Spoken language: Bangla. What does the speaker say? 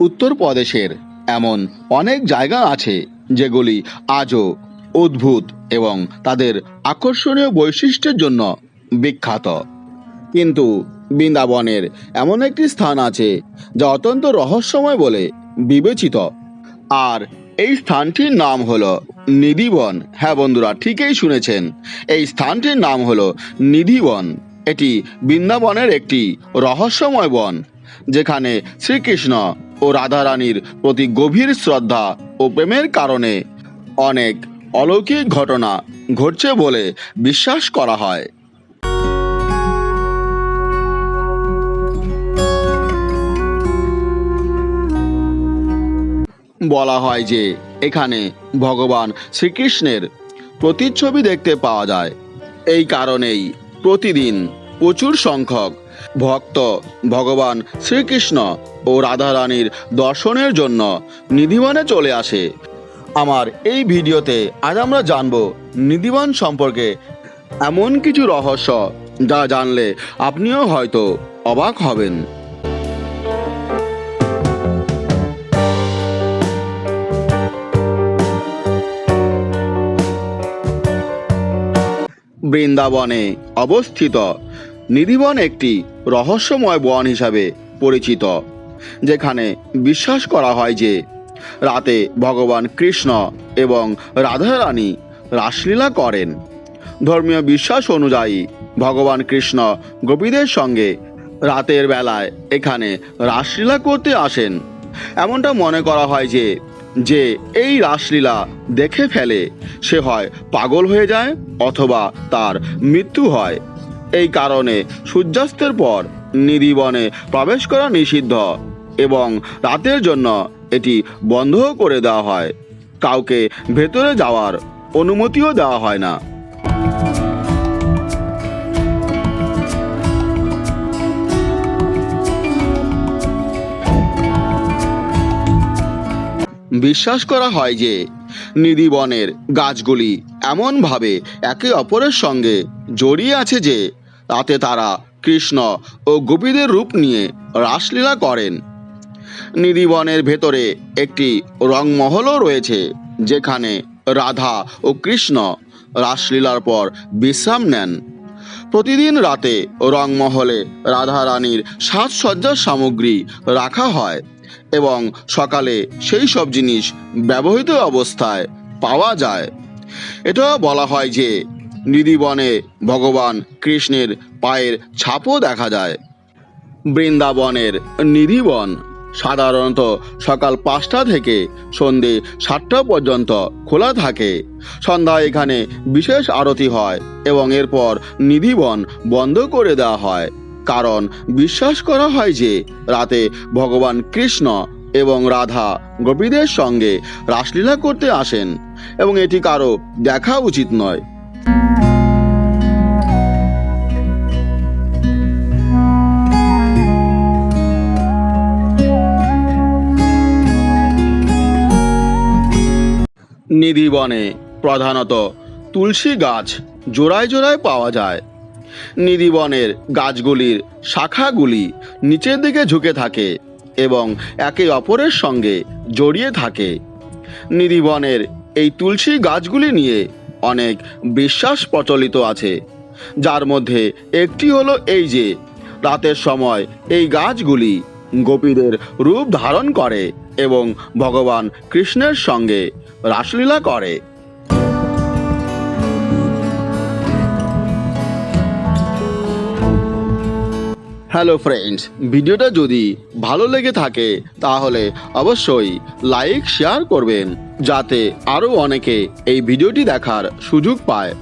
উত্তরপ্রদেশের এমন অনেক জায়গা আছে যেগুলি আজও অদ্ভুত এবং তাদের আকর্ষণীয় বৈশিষ্ট্যের জন্য বিখ্যাত। কিন্তু বৃন্দাবনের এমন একটি স্থান আছে যা অত্যন্ত রহস্যময় বলে বিবেচিত। আর এই স্থানটির নাম হলো নিধিবন। হ্যাঁ বন্ধুরা, ঠিকই শুনেছেন। এই স্থানটির নাম হলো নিধিবন। এটি বৃন্দাবনের একটি রহস্যময় বন, যেখানে শ্রীকৃষ্ণ ও রাধারানীর প্রতি গভীর শ্রদ্ধা ও প্রেমের কারণে অনেক অলৌকিক ঘটনা ঘটছে বলে বিশ্বাস করা হয়। বলা হয় যে এখানে ভগবান শ্রীকৃষ্ণের প্রতিচ্ছবি দেখতে পাওয়া যায়। এই কারণেই প্রতিদিন প্রচুর সংখ্যক ভক্ত ভগবান শ্রীকৃষ্ণ ও রাধারানীর দর্শনের জন্য নিধিবনে চলে আসে। আমার এই ভিডিওতে আজ আমরা জানব নিধিবন সম্পর্কে এমন কিছু রহস্য যা জানলে আপনিও হয়তো অবাক হবেন। বৃন্দাবনে অবস্থিত নিধিবন একটি রহস্যময় বন হিসাবে পরিচিত, যেখানে বিশ্বাস করা হয় যে রাতে ভগবান কৃষ্ণ এবং রাধারানী রাসলীলা করেন। ধর্মীয় বিশ্বাস অনুযায়ী ভগবান কৃষ্ণ গোপীদের সঙ্গে রাতের বেলায় এখানে রাসলীলা করতে আসেন। এমনটা মনে করা হয় যে যে এই রাসলীলা দেখে ফেলে সে হয় পাগল হয়ে যায় অথবা তার মৃত্যু হয়। এই কারণে সূর্যাস্তের পর নিধিবনে প্রবেশ করা নিষিদ্ধ এবং রাতের জন্য এটি বন্ধ করে দেওয়া হয়। কাউকে ভেতরে যাওয়ার অনুমতিও দেওয়া হয় না। বিশ্বাস করা হয় যে নিধিবনের গাছগুলি এমনভাবে একে অপরের সঙ্গে জড়িয়ে আছে যে তাতে তারা কৃষ্ণ ও গোপীদের রূপ নিয়ে রাসলীলা করেন। নিধিবনের ভেতরে একটি রংমহলও রয়েছে, যেখানে রাধা ও কৃষ্ণ রাসলীলার পর বিশ্রাম নেন। প্রতিদিন রাতে রংমহলে রাধা রানীর সাজসজ্জার সামগ্রী রাখা হয়। এবং সকালে সেই সব জিনিস ব্যবহৃত অবস্থায় পাওয়া যায়। এটাও বলা হয় যে নিধিবনে ভগবান কৃষ্ণের পায়ের ছাপও দেখা যায়। বৃন্দাবনের নিধিবন সাধারণত সকাল পাঁচটা থেকে সন্ধে সাতটা পর্যন্ত খোলা থাকে। সন্ধ্যায় এখানে বিশেষ আরতি হয় এবং এরপর নিধিবন বন্ধ করে দেওয়া হয়। কারণ বিশ্বাস করা হয় যে রাতে ভগবান কৃষ্ণ এবং রাধা গোপীদের সঙ্গে রাসলীলা করতে আসেন এবং এটি কারও দেখা উচিত নয়। নিধিবনে প্রধানত তুলসী গাছ জোড়ায় জোড়ায় পাওয়া যায়। নিধিবনের গাছগুলির শাখাগুলি নিচের দিকে ঝুঁকে থাকে এবং একে অপরের সঙ্গে জড়িয়ে থাকে। নিধিবনের এই তুলসী গাছগুলি নিয়ে অনেক বিশ্বাস প্রচলিত আছে। যার মধ্যে একটি হলো এই যে, রাতের সময় এই গাছগুলি গোপীদের রূপ ধারণ করে এবং ভগবান কৃষ্ণের সঙ্গে রাসলীলা করে। হ্যালো ফ্রেন্ডস ভিডিওটা যদি ভালো লেগে থাকে, তাহলে অবশ্যই লাইক শেয়ার করবেন, যাতে আরও অনেকে এই ভিডিওটি দেখার সুযোগ পায়।